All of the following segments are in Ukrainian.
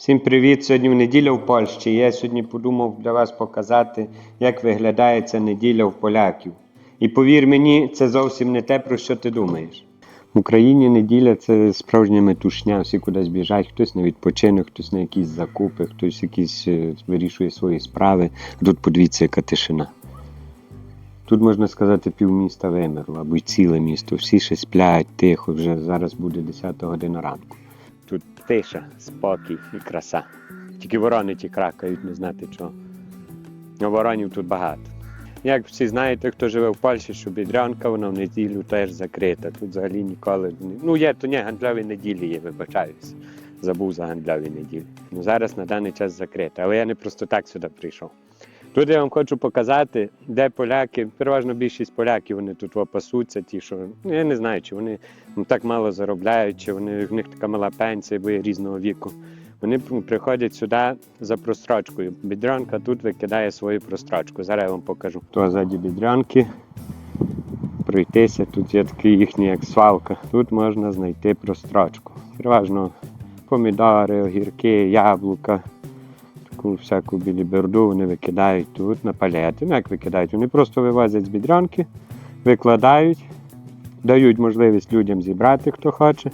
Всім привіт! Сьогодні в неділя в Польщі. Я сьогодні подумав для вас показати, як виглядає ця неділя в поляків. І повір мені, це зовсім не те, про що ти думаєш. В Україні неділя це справжня метушня, всі кудись біжать, хтось на відпочинок, хтось на якісь закупи, хтось якісь е, вирішує свої справи. А Тут подивіться, яка тишина. Тут можна сказати, півміста вимерло, або й ціле місто. Всі ще сплять тихо, вже зараз буде 10 година ранку. Тиша, спокій і краса. Тільки ворони ті кракають, не знати чого. А воронів тут багато. Як всі знаєте, хто живе в Польщі, що бідрянка, вона в неділю теж закрита. Тут взагалі ніколи. Ну, є, то ні, гандльові неділі є, вибачаюся. Забув за гандльові неділі. Ну зараз на даний час закрита. Але я не просто так сюди прийшов. Тут я вам хочу показати, де поляки, переважно більшість поляків, вони тут во пасуться, ті, що ну, я не знаю, чи вони ну, так мало заробляють, чи вони, в них така мала пенсія, бо є різного віку. Вони приходять сюди за прострочкою. Бідрянка тут викидає свою прострочку. Зараз я вам покажу. То ззаді бідрянки. Пройтися, тут є такий їхній як свалка. Тут можна знайти прострочку. Переважно помідори, огірки, яблука, таку всяку біліберду вони викидають тут на палети. Ну як викидають? Вони просто вивозять з бідрянки, викладають, дають можливість людям зібрати, хто хоче.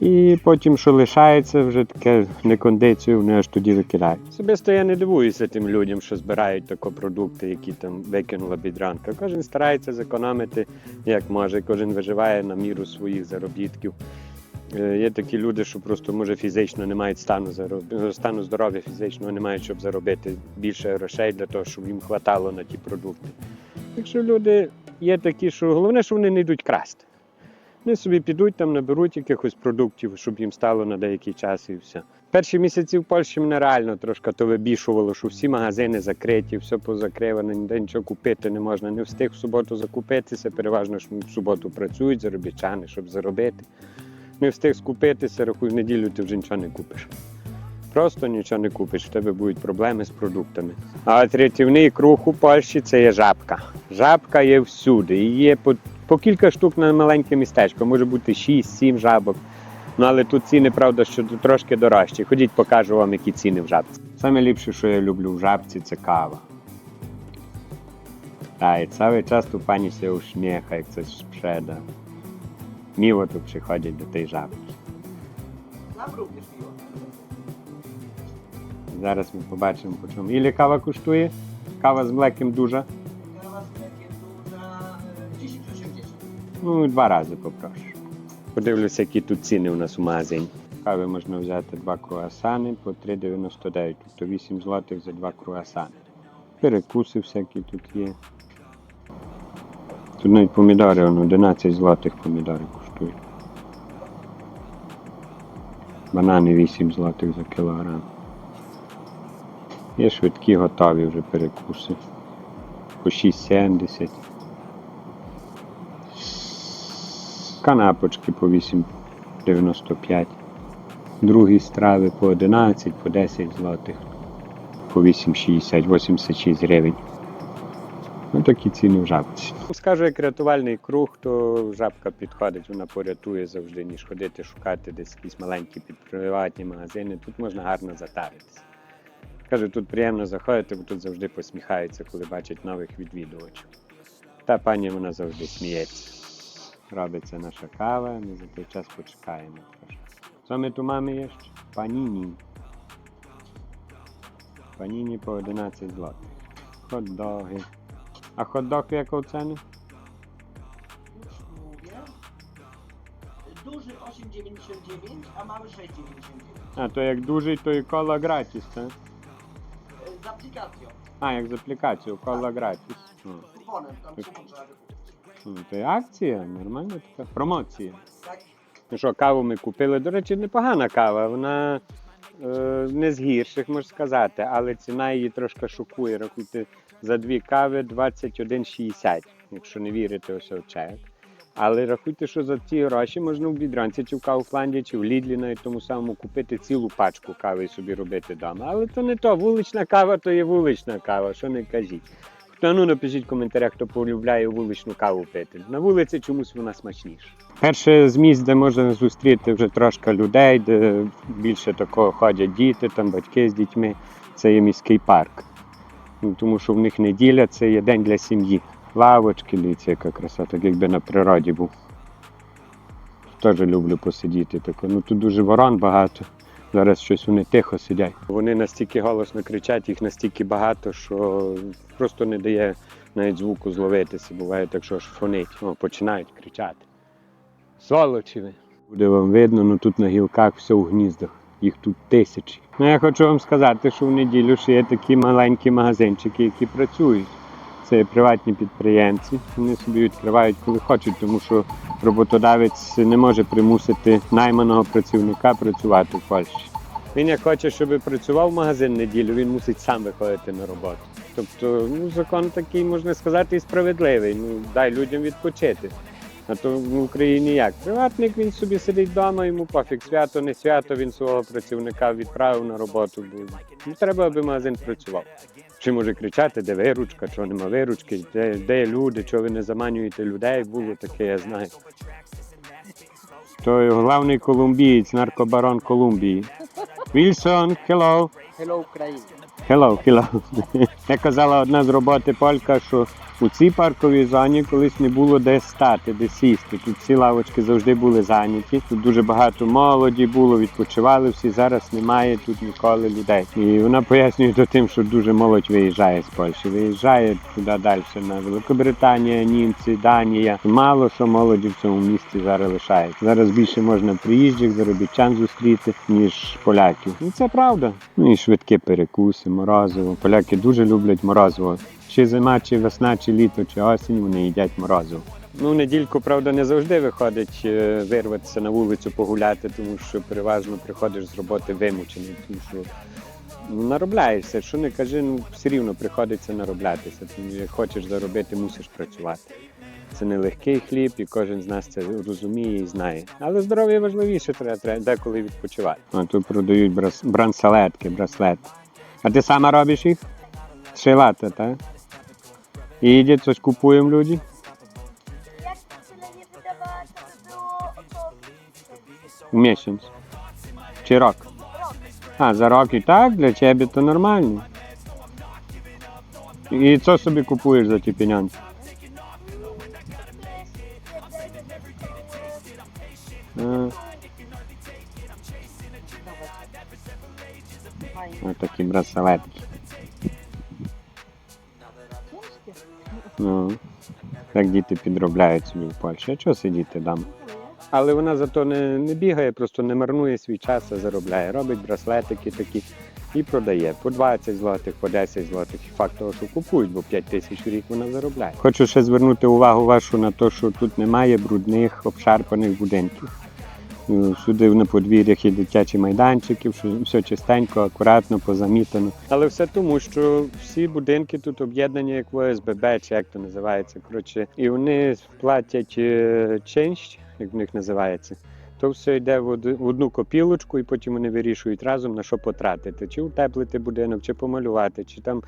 І потім, що лишається, вже таке некондицію, вони аж тоді викидають. Особисто я не дивуюся тим людям, що збирають такі продукти, які там викинула бідранка. Кожен старається зекономити як може, кожен виживає на міру своїх заробітків. Е, Є такі люди, що просто може фізично не мають стану зароб- стану здоров'я фізичного, не мають, щоб заробити більше грошей для того, щоб їм хватало на ті продукти. Якщо люди є такі, що головне, що вони не йдуть красти. Вони собі підуть там, наберуть якихось продуктів, щоб їм стало на деякий час і все. Перші місяці в Польщі мене реально трошки то вибішувало, що всі магазини закриті, все позакривано, ніде нічого купити не можна. Не встиг в суботу закупитися, переважно ж в суботу працюють заробітчани, щоб заробити. Не встиг скупитися, рахуй, в неділю ти вже нічого не купиш. Просто нічого не купиш, в тебе будуть проблеми з продуктами. А от рятівний круг у Польщі це є жабка. Жабка є всюди. І є по, по кілька штук на маленьке містечко, може бути 6-7 жабок. Ну але тут ціни, правда, що трошки дорожчі. Ходіть, покажу вам, які ціни в жабці. Саме ліпше, що я люблю в жабці, це кава. Та, і цілий час tu pani się uśmiecha, jak coś sprzeda. Miło tu przychodzić do tej żabki. Nam również miło. Зараз ми побачимо по чому. Ілі кава коштує? Кава з млеком дуже. Kawa z mlekiem tu za e, 10,80. Ну, два рази попрошу. Подивлюся, які тут ціни у нас у магазині. Кави можна взяти два круасани по 3,99, тобто 8 злотих за два круасани. Перекуси всякі тут є. Тут навіть помідори, воно 11 злотих помідори коштують. Банани 8 злотих за кілограм. Є швидкі готові вже перекуси. По 6,70. Канапочки по 8,95. Другі страви по 11, по 10 злотих, по 8,60, 86 гривень. Ну такі ціни в жабці. Скажу, як рятувальний круг, то жабка підходить, вона порятує завжди, ніж ходити шукати десь якісь маленькі підприватні магазини. Тут можна гарно затаритися. Кажу, тут приємно заходити, бо тут завжди посміхаються, коли бачать нових відвідувачів. Та пані вона завжди сміється. Робиться наша кава, ми за той час почекаємо трошки. Co my tu mamy jeszcze? Panini. Panini po 11 zł. Hot A hot dogi jaką cenę? Już mówię. Duży 8,99, a mały 6,99. A to jak dłużej to i kola gratis, tak? E, Z aplikacją. A, jak z aplikacją, kola gratis. No. Z kuponem, tam się wykupić. Ну, то є акція, нормальна така промоція. Tak? Ну що, каву ми купили. До речі, непогана кава. Вона е, не з гірших, можна сказати, але ціна її трошки шокує. Рахуйте, за дві кави 21,60, якщо не вірите, ось в чек. Але рахуйте, що за ці гроші можна в бідранці, чи в Кауфланді, чи в Лідлі, навіть тому самому купити цілу пачку кави і собі робити вдома. Але то не то. Вулична кава то є вулична кава, що не кажіть. Та ну напишіть в коментарях, хто полюбляє вуличну каву пити. На вулиці чомусь вона смачніша. Перше з місць, де можна зустріти вже трошки людей, де більше такого ходять діти, там батьки з дітьми, це є міський парк. Ну, Тому що в них неділя це є день для сім'ї. Лавочки, ліці, яка краса, так якби на природі був. Теж люблю посидіти. Тако. Ну тут дуже ворон багато. Зараз щось вони тихо сидять. Вони настільки голосно кричать, їх настільки багато, що просто не дає навіть звуку зловитися. Буває так, що аж фонить. О, починають кричати. Сволочі ви. Буде вам видно, ну тут на гілках все в гніздах. Їх тут тисячі. Ну я хочу вам сказати, що в неділю ще є такі маленькі магазинчики, які працюють. Це приватні підприємці. Вони собі відкривають коли хочуть, тому що роботодавець не може примусити найманого працівника працювати в Польщі. Він як хоче, щоб працював магазин неділю, він мусить сам виходити на роботу. Тобто, ну закон такий, можна сказати, і справедливий. Ну дай людям відпочити. А то в Україні як? Приватник він собі сидить вдома, йому пофіг свято, не свято, він свого працівника відправив на роботу. Бо ну, треба, аби магазин працював. Чи може кричати, де виручка, чого нема виручки, де, де люди, чого ви не заманюєте людей, було таке, я знаю. Той головний колумбієць, наркобарон Колумбії. Вільсон, hello. Hello, Україна. Hello, hello. Як казала одна з роботи Полька, що у цій парковій зоні колись не було де стати, де сісти. Тут всі лавочки завжди були зайняті. Тут дуже багато молоді було, відпочивали всі. Зараз немає тут ніколи людей. І вона пояснює то тим, що дуже молодь виїжджає з Польщі. Виїжджає туди далі на Великобританія, німці, Данія. Мало що молоді в цьому місті зараз лишається. Зараз більше можна приїжджих заробітчан зустріти, ніж поляків. І це правда. Ну і швидкі перекуси, морозиво. Поляки дуже люблять морозиво. Чи зима, чи весна, чи літо, чи осінь вони їдять морозиво. Ну, недільку, правда, не завжди виходить е, вирватися на вулицю погуляти, тому що переважно приходиш з роботи вимучений, тому що ну, наробляєшся. Що не кажи, ну все рівно приходиться нароблятися. Тому як хочеш заробити, мусиш працювати. Це не легкий хліб, і кожен з нас це розуміє і знає. Але здоров'я важливіше треба, треба деколи відпочивати. А тут продають брас, брансалетки, браслети. А ти сама робиш їх? Шилати, так? I idzie, coś kupują ludzi? Jak tyle nie wydawać, to by było około W miesiąc. Czy rok? A, za rok i tak? Dla ciebie to normalnie. I Ну, так діти підробляють собі в Польщі. А чого сидіти вдома? Але вона зато не, не бігає, просто не марнує свій час, а заробляє. Робить браслетики такі і продає по 20 злотих, по 10 злотих. І факт того, що купують, бо 5 тисяч в рік вона заробляє. Хочу ще звернути увагу вашу на те, що тут немає брудних, обшарпаних будинків. Ну, Сюди на подвір'ях і дитячі майданчики, все чистенько, акуратно, позамітано. Але все тому, що всі будинки тут об'єднані як ОСББ, чи як то називається. Коротше, і вони платять чинщ, як в них називається. То все йде в одну копілочку, і потім вони вирішують разом на що потратити: чи утеплити будинок, чи помалювати, чи там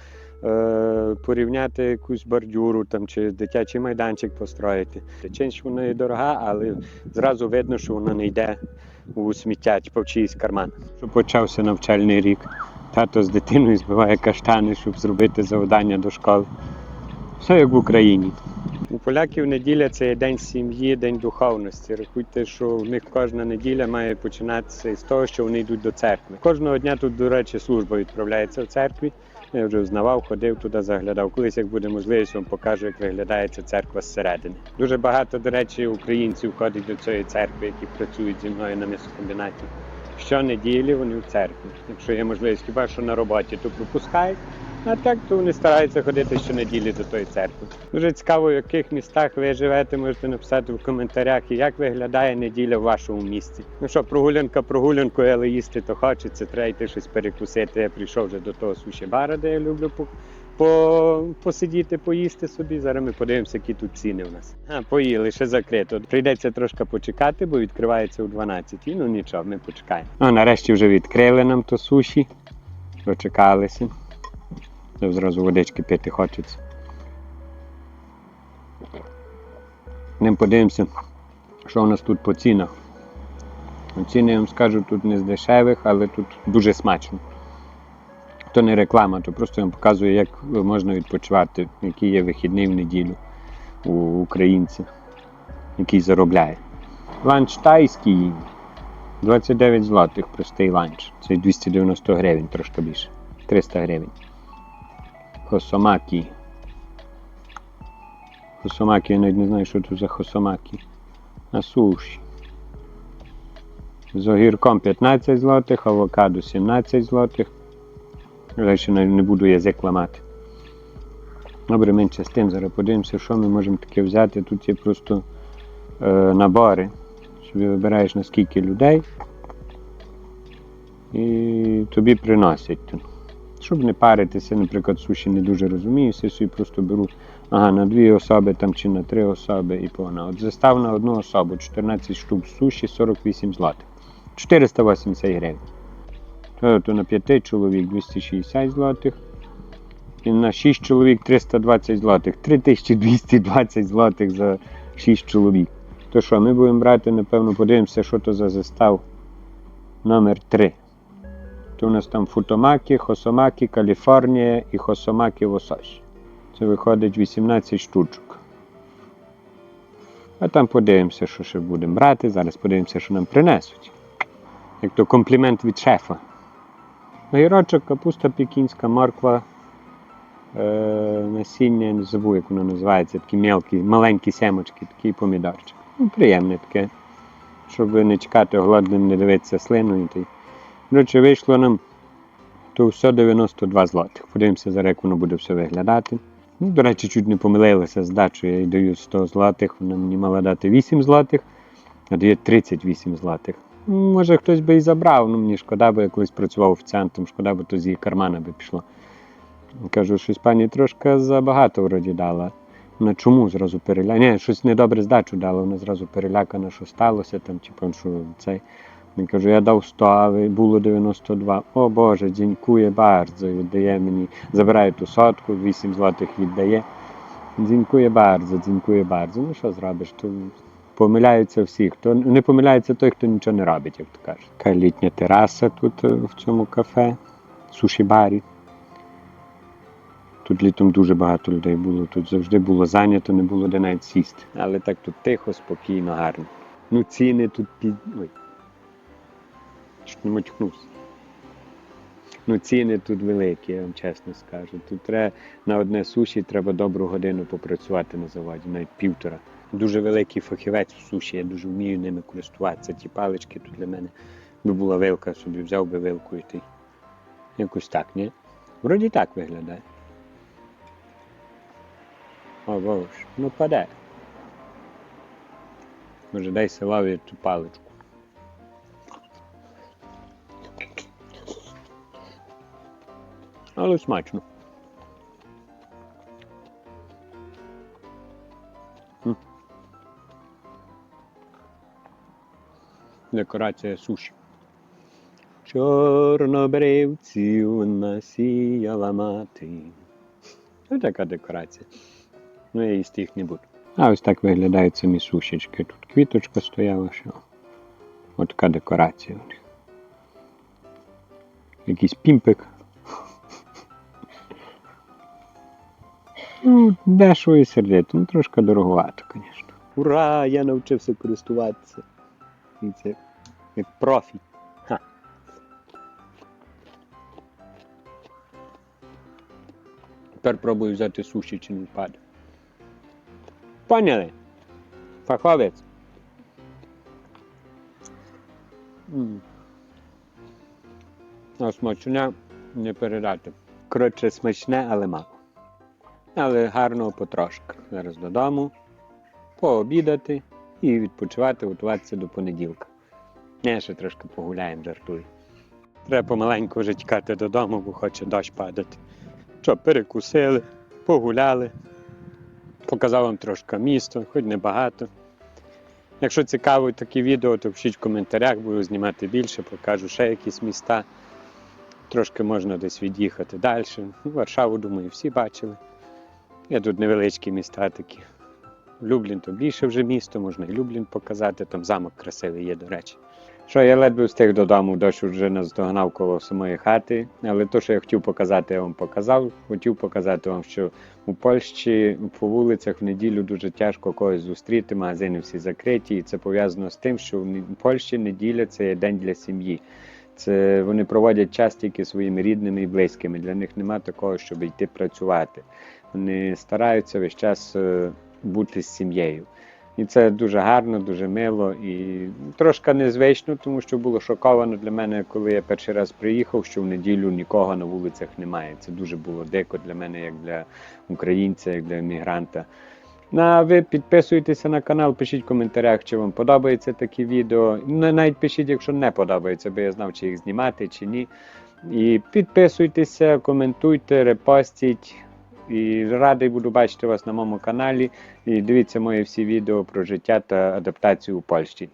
е, порівняти якусь бордюру, там, чи дитячий майданчик построїти. Ченщ вона є дорога, але зразу видно, що вона не йде у сміття чи в чиїсь карман. Що почався навчальний рік. Тато з дитиною збиває каштани, щоб зробити завдання до школи. Все як в Україні. У поляків неділя це день сім'ї, день духовності. Рахуйте, що в них кожна неділя має починатися з того, що вони йдуть до церкви. Кожного дня тут, до речі, служба відправляється в церкві. Я вже знавав, ходив туди, заглядав. Колись, як буде можливість, вам покажу, як виглядає ця церква зсередини. Дуже багато, до речі, українців ходять до цієї церкви, які працюють зі мною на м'ясокомбінаті. Щонеділі вони в церкві. Якщо є можливість, хіба що на роботі, то пропускають. А так то вони стараються ходити щонеділі до тої церкви. Дуже цікаво, в яких містах ви живете, можете написати в коментарях, і як виглядає неділя в вашому місті. Ну що, прогулянка прогулянкою, але їсти то хочеться, треба йти щось перекусити. Я прийшов вже до того суші бара, де я люблю по, по, посидіти, поїсти собі. Зараз ми подивимося, які тут ціни у нас. А, поїли, ще закрито. Прийдеться трошки почекати, бо відкривається о 12. Ну нічого, ми почекаємо. Ну, нарешті вже відкрили нам то суші. Дочекалися. Вже зразу водички пити хочеться. Ним подивимося, що у нас тут по цінах. Ціни, я вам скажу, тут не з дешевих, але тут дуже смачно. То не реклама, то просто вам показую, як можна відпочивати, який є вихідний в неділю у українця, який заробляє. Ланч тайський 29 злотих, простий ланч. Це 290 гривень, трошки більше. 300 гривень. Хосомакі. Хосомакі, я навіть не знаю, що тут за хосомакі. На суші. З огірком 15 злотих, авокадо 17 злотих. Далі не буду язик ламати. Добре, менше з тим. Зараз подивимося, що ми можемо таке взяти. Тут є просто е, набори. Собі вибираєш на скільки людей. І тобі приносять. Щоб не паритися, наприклад, суші не дуже розуміюся, собі просто беру ага, на дві особи там, чи на три особи і погнав. От застав на одну особу 14 штук суші, 48 злотих. 480 гривень. То, то на 5 чоловік 260 злотих. І на 6 чоловік 320 злотих. 3220 злотих за 6 чоловік. То що, ми будемо брати, напевно, подивимося, що то за застав номер 3. То у нас там футомаки, хосомаки, Каліфорнія і хосомаки в Це виходить 18 штучок. А там подивимося, що ще будемо брати. Зараз подивимося, що нам принесуть. Як то комплімент від шефа. Огірочок, капуста пекінська, морква, е, насіння, не забув, як воно називається, такі мелкі, маленькі семочки, такий помідорчик. Ну, приємне таке. Щоб не чекати голодним, не дивитися слину. Той. Коротше, вийшло нам то все 92 злотих. Подивимося, зараз як воно буде все виглядати. Ну, до речі, чуть не помилилася з дачою. Я їй даю 100 злотих, вона мені мала дати 8 злотих, а дає 38 злотих. Ну, Може, хтось би і забрав, ну мені шкода, бо я колись працював офіціантом, шкода, бо то з її кармана би пішло. Кажу, щось пані трошки забагато вроді дала. Вона чому зразу перелякана? Ні, щось недобре здачу дала, вона зразу перелякана, що сталося там, типу, що цей. Я кажу, я дав 100, а було 92. О Боже, дякує bardzo, віддає мені, забирає ту сотку, 8 злотих віддає. Дякує bardzo, дякує bardzo. Ну що зробиш? То помиляються всі. Хто не помиляється той, хто нічого не робить, як то кажуть. Така літня тераса тут е, в цьому кафе, суші-барі. Тут літом дуже багато людей було, тут завжди було зайнято, не було де навіть сісти. Але так тут тихо, спокійно, гарно. Ну, ціни тут під. Ой. Чуть не матюкнувся. Ну, ціни тут великі, я вам чесно скажу. Тут треба на одне суші треба добру годину попрацювати на заводі, навіть півтора. Дуже великий фахівець в суші, я дуже вмію ними користуватися. Ті палички тут для мене. Би була вилка, собі взяв би вилку і ти. Якось так, ні? Вроді так виглядає. О, боже, ну паде. Може, дай силаві ту паличку. Але смачно. Декорація суші. Чорнобривців насіяла мати. Ось така декорація. Ну, я їсти їх не буду. А ось так виглядають самі сушечки. Тут квіточка стояла, що. Ось така декорація у них. Якийсь пімпик. Ну, дешево і сердито, ну трошки дороговато, звісно. Ура! Я навчився користуватися. І це як профі. Ха. Тепер пробую взяти суші чи не впаде. Поняли? Фаховець. А смачне не передати. Коротше, смачне, але мало. Але гарного потрошки. Зараз додому, пообідати і відпочивати, готуватися до понеділка. Я ще трошки погуляємо, жартую. Треба помаленьку вже тікати додому, бо хоче дощ падати. Що, перекусили, погуляли. Показав вам трошки місто, хоч небагато. Якщо цікаво такі відео, то пишіть в коментарях, буду знімати більше, покажу ще якісь міста. Трошки можна десь від'їхати далі. Варшаву, думаю, всі бачили. Є тут невеличкі міста такі. Люблін то більше вже місто, можна і Люблін показати, там замок красивий є, до речі. Що я ледве встиг додому, дощ вже наздогнав коло самої хати. Але то, що я хотів показати, я вам показав. Хотів показати вам, що у Польщі по вулицях в неділю дуже тяжко когось зустріти, магазини всі закриті. І це пов'язано з тим, що в Польщі неділя це є день для сім'ї. Це вони проводять час тільки своїми рідними і близькими. Для них немає такого, щоб йти працювати. Вони стараються весь час е, бути з сім'єю. І це дуже гарно, дуже мило і трошки незвично, тому що було шоковано для мене, коли я перший раз приїхав, що в неділю нікого на вулицях немає. Це дуже було дико для мене, як для українця, як для емігранта. Ну, а ви підписуйтеся на канал, пишіть в коментарях, чи вам подобаються такі відео. Ну, навіть пишіть, якщо не подобається, бо я знав, чи їх знімати, чи ні. І підписуйтеся, коментуйте, репостіть. І радий буду бачити вас на моєму каналі. І дивіться мої всі відео про життя та адаптацію у Польщі.